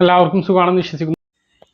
എല്ലാവർക്കും സുഖമാണെന്ന് വിശ്വസിക്കുന്നു.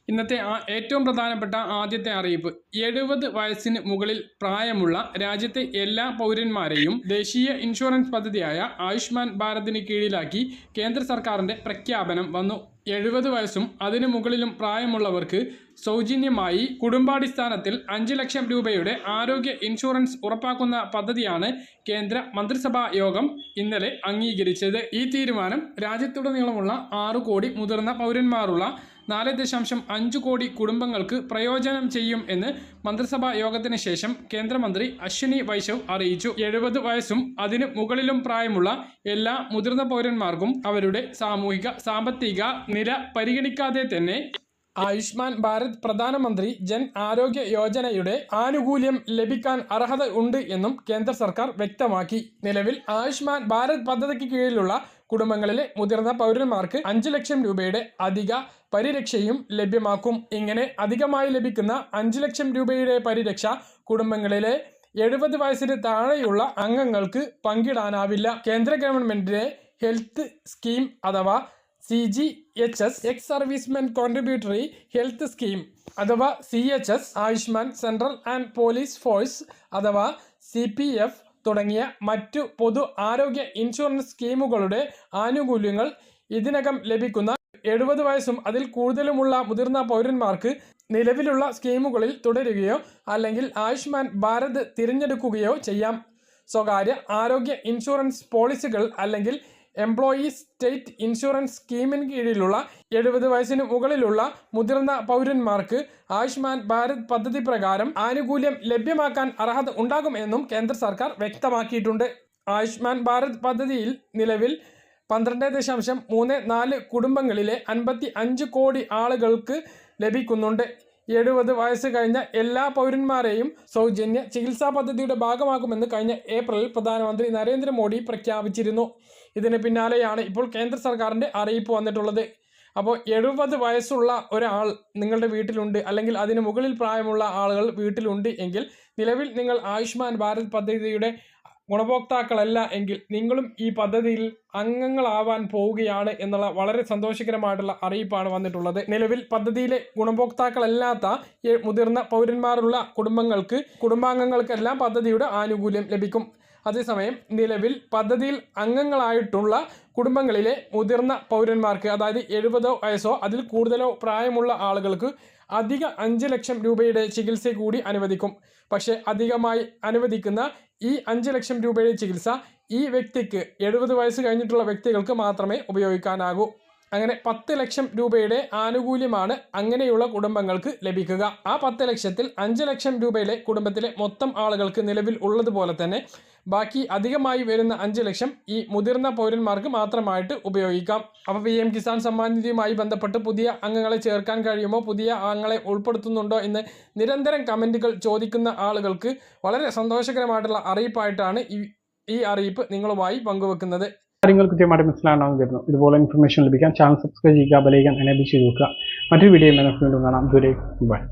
ഇന്നത്തെ ആ ഏറ്റവും പ്രധാനപ്പെട്ട ആദ്യത്തെ അറിയിപ്പ്. എഴുപത് വയസ്സിന് മുകളിൽ പ്രായമുള്ള രാജ്യത്തെ എല്ലാ പൗരന്മാരെയും ദേശീയ ഇൻഷുറൻസ് പദ്ധതിയായ ആയുഷ്മാൻ ഭാരതിന് കീഴിലാക്കി കേന്ദ്ര സർക്കാരിന്റെ പ്രഖ്യാപനം വന്നു. എഴുപത് വയസ്സും അതിനു മുകളിലും പ്രായമുള്ളവർക്ക് സൗജന്യമായി കുടുംബാടിസ്ഥാനത്തിൽ അഞ്ച് ലക്ഷം രൂപയുടെ ആരോഗ്യ ഇൻഷുറൻസ് ഉറപ്പാക്കുന്ന പദ്ധതിയാണ് കേന്ദ്ര മന്ത്രിസഭാ യോഗം ഇന്നലെ അംഗീകരിച്ചത്. ഈ തീരുമാനം രാജ്യത്തുടനീളമുള്ള ആറു കോടി മുതിർന്ന പൗരന്മാരുള്ള നാല് ദശാംശം അഞ്ച് കോടി കുടുംബങ്ങൾക്ക് പ്രയോജനം ചെയ്യും എന്ന് മന്ത്രിസഭാ യോഗത്തിന് ശേഷം കേന്ദ്രമന്ത്രി അശ്വിനി വൈശവ് അറിയിച്ചു. എഴുപത് വയസ്സും അതിന് മുകളിലും പ്രായമുള്ള എല്ലാ മുതിർന്ന പൗരന്മാർക്കും അവരുടെ സാമൂഹിക സാമ്പത്തിക നില പരിഗണിക്കാതെ തന്നെ ആയുഷ്മാൻ ഭാരത് പ്രധാനമന്ത്രി ജൻ ആരോഗ്യ യോജനയുടെ ആനുകൂല്യം ലഭിക്കാൻ അർഹത ഉണ്ട് എന്നും കേന്ദ്ര സർക്കാർ വ്യക്തമാക്കി. നിലവിൽ ആയുഷ്മാൻ ഭാരത് പദ്ധതിക്ക് കീഴിലുള്ള കുടുംബങ്ങളിലെ മുതിർന്ന പൗരന്മാർക്ക് അഞ്ച് ലക്ഷം രൂപയുടെ അധിക പരിരക്ഷയും ലഭ്യമാക്കും. ഇങ്ങനെ അധികമായി ലഭിക്കുന്ന അഞ്ച് ലക്ഷം രൂപയുടെ പരിരക്ഷ കുടുംബങ്ങളിലെ എഴുപത് വയസ്സിന് താഴെയുള്ള അംഗങ്ങൾക്ക് പങ്കിടാനാവില്ല. കേന്ദ്ര ഗവൺമെന്റിന്റെ ഹെൽത്ത് സ്കീം അഥവാ C G H S ex servicemen contributory health scheme അഥവാ C H S Ayushman central and police force അഥവാ സി പി എഫ് തുടങ്ങിയ മറ്റു പൊതു ആരോഗ്യ ഇൻഷുറൻസ് സ്കീമുകളുടെ ആനുകൂല്യങ്ങൾ ഇതിനകം ലഭിക്കുന്ന എഴുപത് വയസ്സും അതിൽ കൂടുതലുമുള്ള മുതിർന്ന പൗരന്മാർക്ക് നിലവിലുള്ള സ്കീമുകളിൽ തുടരുകയോ അല്ലെങ്കിൽ ആയുഷ്മാൻ ഭാരത് തിരഞ്ഞെടുക്കുകയോ ചെയ്യാം. സ്വകാര്യ ആരോഗ്യ ഇൻഷുറൻസ് പോളിസികൾ അല്ലെങ്കിൽ എംപ്ലോയീസ് സ്റ്റേറ്റ് ഇൻഷുറൻസ് സ്കീമിന് കീഴിലുള്ള എഴുപത് വയസ്സിന് മുകളിലുള്ള മുതിർന്ന പൗരന്മാർക്ക് ആയുഷ്മാൻ ഭാരത് പദ്ധതി പ്രകാരം ആനുകൂല്യം ലഭ്യമാക്കാൻ അർഹത ഉണ്ടാകും എന്നും കേന്ദ്ര സർക്കാർ വ്യക്തമാക്കിയിട്ടുണ്ട്. ആയുഷ്മാൻ ഭാരത് പദ്ധതിയിൽ നിലവിൽ പന്ത്രണ്ട് ദശാംശം മൂന്ന് നാല് കുടുംബങ്ങളിലെ അൻപത്തി അഞ്ച് കോടി ആളുകൾക്ക് ലഭിക്കുന്നുണ്ട്. എഴുപത് വയസ്സ് കഴിഞ്ഞ എല്ലാ പൗരന്മാരെയും സൗജന്യ ചികിത്സാ പദ്ധതിയുടെ ഭാഗമാകുമെന്ന് കഴിഞ്ഞ ഏപ്രിലിൽ പ്രധാനമന്ത്രി നരേന്ദ്രമോദി പ്രഖ്യാപിച്ചിരുന്നു. ഇതിന് പിന്നാലെയാണ് ഇപ്പോൾ കേന്ദ്ര സർക്കാരിന്റെ അറിയിപ്പ് വന്നിട്ടുള്ളത്. അപ്പോൾ എഴുപത് വയസ്സുള്ള ഒരാൾ നിങ്ങളുടെ വീട്ടിലുണ്ട് അല്ലെങ്കിൽ അതിന് മുകളിൽ പ്രായമുള്ള ആളുകൾ വീട്ടിലുണ്ട് എങ്കിൽ നിലവിൽ നിങ്ങൾ ആയുഷ്മാൻ ഭാരത് പദ്ധതിയുടെ ഗുണഭോക്താക്കളല്ല എങ്കിൽ നിങ്ങളും ഈ പദ്ധതിയിൽ അംഗങ്ങളാവാൻ പോവുകയാണ് എന്നുള്ള വളരെ സന്തോഷകരമായിട്ടുള്ള അറിയിപ്പാണ് വന്നിട്ടുള്ളത്. നിലവിൽ പദ്ധതിയിലെ ഗുണഭോക്താക്കളല്ലാത്ത മുതിർന്ന പൗരന്മാരുള്ള കുടുംബങ്ങൾക്ക് കുടുംബാംഗങ്ങൾക്കെല്ലാം പദ്ധതിയുടെ ആനുകൂല്യം ലഭിക്കും. അതേസമയം നിലവിൽ പദ്ധതിയിൽ അംഗങ്ങളായിട്ടുള്ള കുടുംബങ്ങളിലെ മുതിർന്ന പൗരന്മാർക്ക് അതായത് എഴുപതോ വയസ്സോ അതിൽ കൂടുതലോ പ്രായമുള്ള ആളുകൾക്ക് അധിക അഞ്ച് ലക്ഷം രൂപയുടെ ചികിത്സ കൂടി അനുവദിക്കും. പക്ഷേ അധികമായി അനുവദിക്കുന്ന ഈ അഞ്ച് ലക്ഷം രൂപയുടെ ചികിത്സ ഈ വ്യക്തിക്ക് എഴുപത് വയസ്സ് കഴിഞ്ഞിട്ടുള്ള വ്യക്തികൾക്ക് മാത്രമേ ഉപയോഗിക്കാനാകൂ. അങ്ങനെ പത്ത് ലക്ഷം രൂപയുടെ ആനുകൂല്യമാണ് അങ്ങനെയുള്ള കുടുംബങ്ങൾക്ക് ലഭിക്കുക. ആ പത്ത് ലക്ഷത്തിൽ അഞ്ച് ലക്ഷം രൂപയിലെ കുടുംബത്തിലെ മൊത്തം ആളുകൾക്ക് നിലവിൽ ഉള്ളതുപോലെ തന്നെ ബാക്കി അധികമായി വരുന്ന അഞ്ച് ലക്ഷം ഈ മുതിർന്ന പൗരന്മാർക്ക് മാത്രമായിട്ട് ഉപയോഗിക്കാം. അപ്പോൾ പി എം കിസാൻ സമ്മാൻ നിധിയുമായി ബന്ധപ്പെട്ട് പുതിയ അംഗങ്ങളെ ചേർക്കാൻ കഴിയുമോ? പുതിയ അംഗങ്ങളെ ഉൾപ്പെടുത്തുന്നുണ്ടോ എന്ന് നിരന്തരം കമന്റുകൾ ചോദിക്കുന്ന ആളുകൾക്ക് വളരെ സന്തോഷകരമായിട്ടുള്ള അറിയിപ്പായിട്ടാണ് ഈ ഈ അറിയിപ്പ് നിങ്ങളുമായി പങ്കുവെക്കുന്നത്. കാര്യങ്ങൾ കൃത്യമായിട്ട് മനസ്സിലാണെന്ന് തരുന്നു ഇതുപോലെ ഇൻഫർമേഷൻ ലഭിക്കാൻ ചാനൽ സബ്സ്ക്രൈബ് ചെയ്യുക ബലയിക്കാൻ എനേബിൾ ചെയ്ത് നോക്കുക മറ്റൊരു വീഡിയോ വീണ്ടും കാണാം. ദൂരെ ബൈ